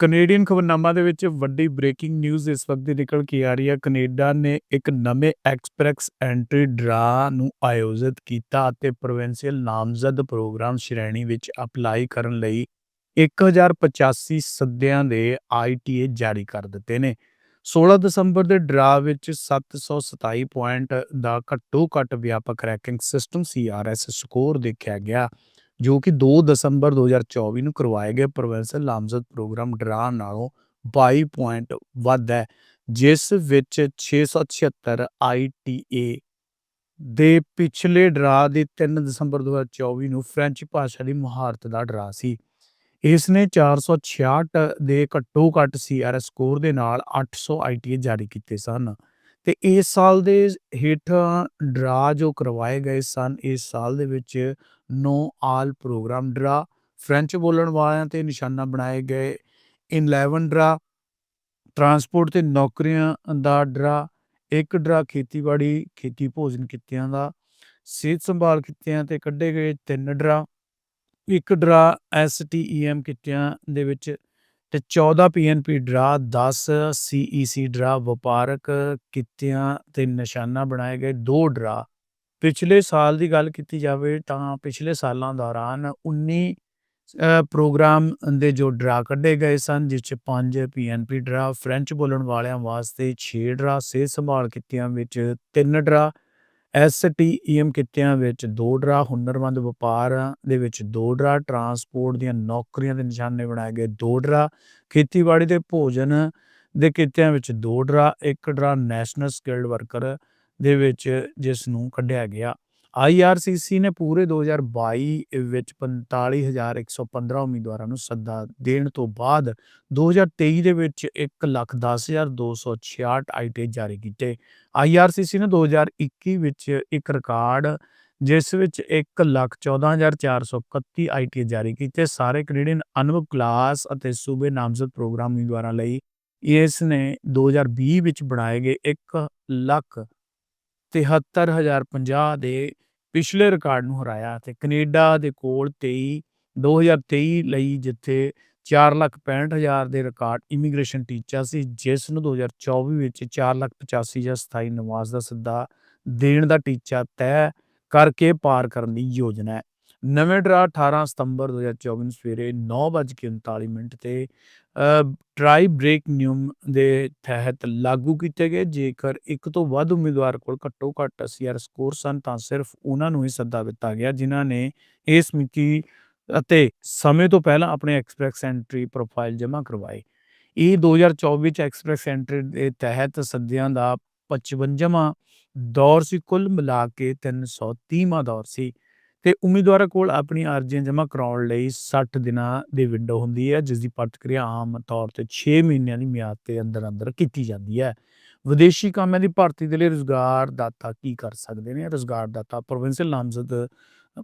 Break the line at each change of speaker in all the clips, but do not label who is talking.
Canadian ਖਬਰਨਾਮਾ ਦੇ ਵਿੱਚ ਵੱਡੀ ਬ੍ਰੇਕਿੰਗ ਨਿਊਜ਼ ਇਸ ਵਕਤ ਦੀ ਨਿਕਲ ਕੇ ਆ ਰਹੀ ਹੈ। ਕੈਨੇਡਾ ਨੇ ਇੱਕ ਨਵੇਂ ਐਕਸਪ੍ਰੈਸ ਐਂਟਰੀ ਡਰਾ ਨੂੰ ਆਯੋਜਿਤ ਕੀਤਾ ਅਤੇ ਪ੍ਰੋਵਿੰਸ਼ੀਅਲ ਨਾਮਜ਼ਦ ਪ੍ਰੋਗਰਾਮ ਸ਼੍ਰੇਣੀ ਵਿੱਚ ਅਪਲਾਈ ਕਰਨ ਲਈ 1085 ਸੱਦਿਆਂ ਦੇ ਆਈਟੀਏ ਜਾਰੀ ਕਰ ਦਿੱਤੇ ਨੇ। 16 ਦਸੰਬਰ ਦੇ ਡਰਾ ਵਿੱਚ 727 ਪੁਆਇੰਟ ਦਾ ਘੱਟੋ ਘੱਟ ਵਿਆਪਕ ਰੈਂਕਿੰਗ ਸਿਸਟਮ ਸੀਆਰਐਸ ਸਕੋਰ ਦੇਖਿਆ ਗਿਆ। ਜੋ ਕਿ 2 ਦਸੰਬਰ 2024 ਨੂੰ ਕਰਵਾਏ ਗਏ ਪ੍ਰੋਵਿੰਸ਼ੀਅਲ ਨਾਮਜ਼ਦ ਪ੍ਰੋਗਰਾਮ ਡਰਾ ਨਾਲੋਂ 22 ਪੁਆਇੰਟ ਵੱਧ ਹੈ, ਜਿਸ ਵਿੱਚ 676 ਆਈਟੀਏ ਦੇ ਪਿਛਲੇ ਡਰਾ ਦੇ 3 ਦਸੰਬਰ 2024 ਨੂੰ ਫ੍ਰੈਂਚ ਭਾਸ਼ਾ ਦੀ ਮੁਹਾਰਤ ਦਾ ਡਰਾ ਸੀ। ਇਸ ਨੇ 466 ਦੇ ਘੱਟੋ ਘੱਟ ਸੀਆਰਐਸ ਸਕੋਰ ਦੇ ਨਾਲ 800 ਆਈਟੀਏ ਜਾਰੀ ਕੀਤੇ ਸਨ। ਤੇ ਇਸ ਸਾਲ ਦੇ ਹੇਠਾਂ ਡਰਾ ਜੋ ਕਰਵਾਏ ਗਏ ਸਨ, ਇਸ ਸਾਲ ਦੇ ਵਿੱਚ ਨੋ ਆਲ ਪ੍ਰੋਗਰਾਮ ਡਰਾ ਫ੍ਰੈਂਚ ਬੋਲਣ ਵਾਲਿਆਂ ਤੇ ਨਿਸ਼ਾਨਾ ਬਣਾਏ ਗਏ 11 ਡਰਾ ਟਰਾਂਸਪੋਰਟ ਤੇ ਨੌਕਰੀਆਂ ਦਾ ਡਰਾ, ਇੱਕ ਡਰਾ ਖੇਤੀਬਾੜੀ, ਖੇਤੀ ਭੋਜਨ ਕਿੱਤਿਆਂ ਦਾ, ਸਿਹਤ ਸੰਭਾਲ ਕਿੱਤਿਆਂ ਤੇ ਕੱਢੇ ਗਏ ਤਿੰਨ ਡਰਾ, ਇੱਕ ਡਰਾ ਐਸਟੀਈਐਮ ਕਿੱਤਿਆਂ ਦੇ ਵਿੱਚ ਤੇ 14 ਪੀਐਨਪੀ ਡਰਾ 10 ਸੀਈਸੀ ਡਰਾ, ਵਪਾਰਕ ਕਿੱਤਿਆਂ ਤੇ ਨਿਸ਼ਾਨਾ ਬਣਾਏ ਗਏ ਦੋ ਡਰਾ। ਪਿਛਲੇ ਸਾਲ ਦੀ ਗੱਲ ਕੀਤੀ ਜਾਵੇ ਤਾਂ ਪਿਛਲੇ ਸਾਲਾਂ ਦੌਰਾਨ 19 ਪ੍ਰੋਗਰਾਮ ਦੇ ਜੋ ਡਰਾ ਕੱਢੇ ਗਏ ਸਨ, ਜਿਸ ਚ 5 ਪੀਐਨਪੀ ਡਰਾ, ਫ੍ਰੈਂਚ ਬੋਲਣ ਵਾਲਿਆਂ ਵਾਸਤੇ 6 ਡਰਾ, ਸਿਹਤ ਸੰਭਾਲ ਕਿੱਤਿਆਂ ਵਿੱਚ 3 ਡਰਾ ਐਸਟੀਈਐਮ ਕਿੱਤਿਆਂ ਵਿੱਚ ਦੋਡਰਾ ਹੁਨਰਮੰਦ ਵਪਾਰ ਦੇ ਵਿੱਚ ਦੋਡਰਾ ਟਰਾਂਸਪੋਰਟ ਦੀਆਂ ਨੌਕਰੀਆਂ ਦੇ ਨਿਸ਼ਾਨੇ ਬਣਾਏ ਗਏ ਦੋਡਰਾ ਖੇਤੀਬਾੜੀ ਦੇ ਭੋਜਨ ਦੇ ਕਿੱਤਿਆਂ ਵਿੱਚ 2 ਡਰਾ, ਇੱਕ ਡਰਾ ਨੈਸ਼ਨਲ ਸਕਿਲਡ ਵਰਕਰ ਦੇ ਵਿੱਚ ਜਿਸ ਨੂੰ ਕੱਢਿਆ ਗਿਆ। ਆਈਆਰਸੀਸੀ ਨੇ ਪੂਰੇ 2022 ਵਿੱਚ 45115 ਉਮੀਦਵਾਰਾਂ ਨੂੰ ਸੱਦਾ ਦੇਣ ਤੋਂ ਬਾਅਦ 2023 ਦੇ ਵਿੱਚ 110266 ਆਈਟੀ ਜਾਰੀ ਕੀਤੇ। ਆਈਆਰਸੀਸੀ ਨੇ 2021 ਵਿੱਚ ਇੱਕ ਰਿਕਾਰਡ, ਜਿਸ ਵਿੱਚ 114431 ਆਈਟੀ ਜਾਰੀ ਕੀਤੇ। ਸਾਰੇ ਕੈਨੇਡੀਅਨ ਅਨੁਭਵ ਕਲਾਸ ਅਤੇ ਸੂਬੇ ਨਾਮਜ਼ਦ ਪ੍ਰੋਗਰਾਮ ਉਮੀਦਵਾਰਾਂ ਲਈ ਇਸ ਨੇ 2020 ਵਿੱਚ ਬਣਾਏ ਗਏ 1 ਲੱਖ 73050 ਦੇ ਪਿਛਲੇ ਰਿਕਾਰਡ ਨੂੰ ਹਰਾਇਆ ਤੇ ਕੈਨੇਡਾ ਦੇ ਕੋਲ 23 2023 ਲਈ ਜਿੱਥੇ 465000 ਦੇ ਰਿਕਾਰਡ ਇਮੀਗ੍ਰੇਸ਼ਨ ਟੀਚਾ ਸੀ, ਜਿਸ ਨੂੰ 2024 ਵਿੱਚ 485000 ਜਾਂ ਸਥਾਈ ਨਿਵਾਸ ਦਾ ਸੱਦਾ ਦੇਣ ਦਾ ਟੀਚਾ ਤੈਅ ਕਰਕੇ ਪਾਰ ਕਰਨ ਦੀ ਯੋਜਨਾ ਹੈ। ਨਵੇਂ ਡਰਾ 18 ਸਤੰਬਰ 2024 ਨੂੰ ਸਵੇਰੇ 9:39 ਮਿੰਟ ਤੇ ਟਰਾਈ ਬ੍ਰੇਕ ਨਿਯਮ ਦੇ ਤਹਿਤ ਲਾਗੂ ਕੀਤੇ ਗਏ। ਜੇਕਰ ਇੱਕ ਤੋਂ ਵੱਧ ਉਮੀਦਵਾਰ ਕੋਲ ਘੱਟੋ ਘੱਟ ਸੀਆਰ ਸਕੋਰ ਸਨ, ਤਾਂ ਸਿਰਫ ਉਹਨਾਂ ਨੂੰ ਹੀ ਸੱਦਾ ਦਿੱਤਾ ਗਿਆ, ਜਿਨ੍ਹਾਂ ਨੇ ਇਸ ਮਿਤੀ ਅਤੇ ਸਮੇਂ ਤੋਂ ਪਹਿਲਾਂ ਆਪਣੇ ਐਕਸਪ੍ਰੈਸ ਐਂਟਰੀ ਪ੍ਰੋਫਾਈਲ ਜਮ੍ਹਾਂ ਕਰਵਾਏ। ਇਹ 2024 ਚ ਐਕਸਪ੍ਰੈਸ ਐਂਟਰੀ ਦੇ ਤਹਿਤ ਸੱਦਿਆਂ ਦਾ 55ਵਾਂ ਦੌਰ ਸੀ। ਕੁੱਲ ਮਿਲਾ ਕੇ 330ਵਾਂ ਦੌਰ ਸੀ। ਤੇ ਉਮੀਦਵਾਰਾਂ ਕੋਲ ਆਪਣੀ ਅਰਜ਼ੀਆਂ ਜਮ੍ਹਾਂ ਕਰਾਉਣ ਲਈ 60 ਦਿਨਾਂ ਦੀ ਵਿੰਡੋ ਹੁੰਦੀ ਹੈ ਜਿਸ ਦੀ ਪ੍ਰਤੀਕਿਰਿਆ ਆਮ ਤੌਰ ਤੇ 6 ਮਹੀਨਿਆਂ ਦੀ ਮਿਆਦ ਦੇ ਅੰਦਰ ਅੰਦਰ ਕੀਤੀ ਜਾਂਦੀ ਹੈ। ਵਿਦੇਸ਼ੀ ਕਾਮਿਆਂ ਦੀ ਭਰਤੀ ਦੇ ਲਈ ਰੁਜ਼ਗਾਰ ਦਾਤਾ ਕੀ ਕਰ ਸਕਦੇ ਨੇ? ਰੁਜ਼ਗਾਰ ਦਾਤਾ ਪ੍ਰੋਵਿੰਸ਼ੀਅਲ ਨਾਮਜ਼ਦ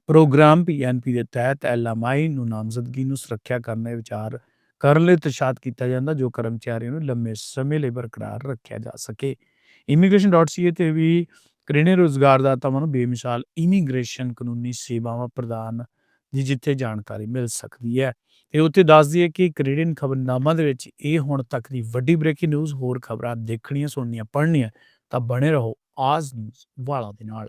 ਪ੍ਰੋਗਰਾਮ ਪੀਐਨਪੀ ਦੇ ਤਹਿਤ ਐਲਐਮਆਈ ਨੂੰ ਨਾਮਜ਼ਦਗੀ ਨੂੰ ਸੁਰੱਖਿਆ ਕਰਨ ਦੇ ਵਿਚਾਰ ਕਰਨ ਲਈ ਤਸ਼ਾਦ ਕੀਤਾ ਜਾਂਦਾ, ਜੋ ਕਰਮਚਾਰੀਆਂ ਨੂੰ ਲੰਮੇ ਸਮੇਂ ਲਈ ਬਰਕਰਾਰ ਰੱਖਿਆ ਜਾ ਸਕੇ। immigration.ca ਤੇ ਵੀ ਕੈਨੇਡੀਅਨ ਰੁਜ਼ਗਾਰਦਾਤਾਵਾਂ ਨੂੰ ਬੇਮਿਸਾਲ ਇਮੀਗ੍ਰੇਸ਼ਨ ਕਾਨੂੰਨੀ ਸੇਵਾਵਾਂ ਪ੍ਰਦਾਨ ਦੀ ਜਿੱਥੇ ਜਾਣਕਾਰੀ ਮਿਲ ਸਕਦੀ ਹੈ। ਤੇ ਉੱਥੇ ਦੱਸ ਦਈਏ ਕਿ ਕੈਨੇਡੀਅਨ ਖਬਰਨਾਮਾ ਦੇ ਵਿੱਚ ਇਹ ਹੁਣ ਤੱਕ ਦੀ ਵੱਡੀ ਬ੍ਰੇਕਿੰਗ ਨਿਊਜ਼, ਹੋਰ ਖਬਰਾਂ ਦੇਖਣੀਆਂ, ਸੁਣਨੀਆਂ, ਪੜ੍ਹਨੀਆਂ ਤਾਂ ਬਣੇ ਰਹੋ ਆਜ਼ ਨਿਊਜ਼ ਵਾਲਾ ਦੇ ਨਾਲ।